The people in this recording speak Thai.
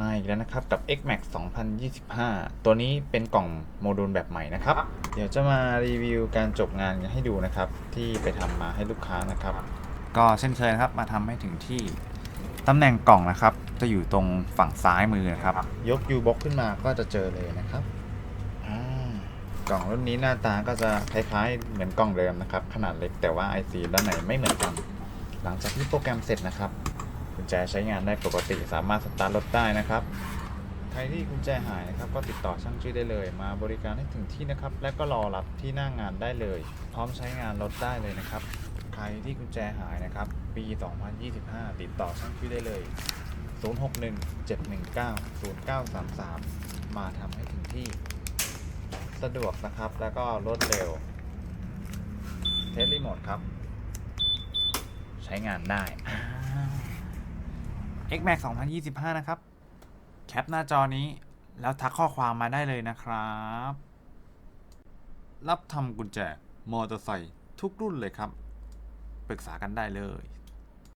มาอีกแล้วนะครับกับ XMAX 2025 ตัวนี้เป็นกล่องโมดูลแบบใหม่นะครับ เดี๋ยวจะมารีวิวการจบงานให้ดูนะครับ ที่ไปทำมาให้ลูกค้านะครับ ก็เช่นเคยนะครับมาทำให้ถึงที่ตำแหน่งกล่องนะครับ จะอยู่ตรงฝั่งซ้ายมือนะครับ ยก U box ขึ้นมาก็จะเจอเลยนะครับอ่ากล่องรุ่นนี้หน้าตาก็จะคล้ายๆเหมือนกล่องเดิมนะครับ ขนาดเล็กแต่ว่า IC ด้านในไม่เหมือนกัน หลังจากที่โปรแกรมเสร็จนะครับ กุญแจใช้งานได้ปกติสามารถสตาร์ทรถได้นะครับ ใครที่กุญแจหายนะครับ ก็ติดต่อช่างชื่อได้เลย มาบริการให้ถึงที่นะครับ และก็รอรับที่หน้างงานได้เลย พร้อมใช้งานรถได้เลยนะครับ ใครที่กุญแจหายนะครับ ปี 2025 ติดต่อช่างชื่อได้เลย 061 719 0933 มาทำให้ถึงที่ สะดวกนะครับ แล้วก็รวดเร็ว เทสรีโมทครับ ใช้งานได้ XMAX 2025 นะครับ แคปหน้าจอนี้ แล้วทักข้อความมาได้เลยนะครับ รับทำกุญแจมอเตอร์ไซค์ทุกรุ่นเลยครับ ปรึกษากันได้เลย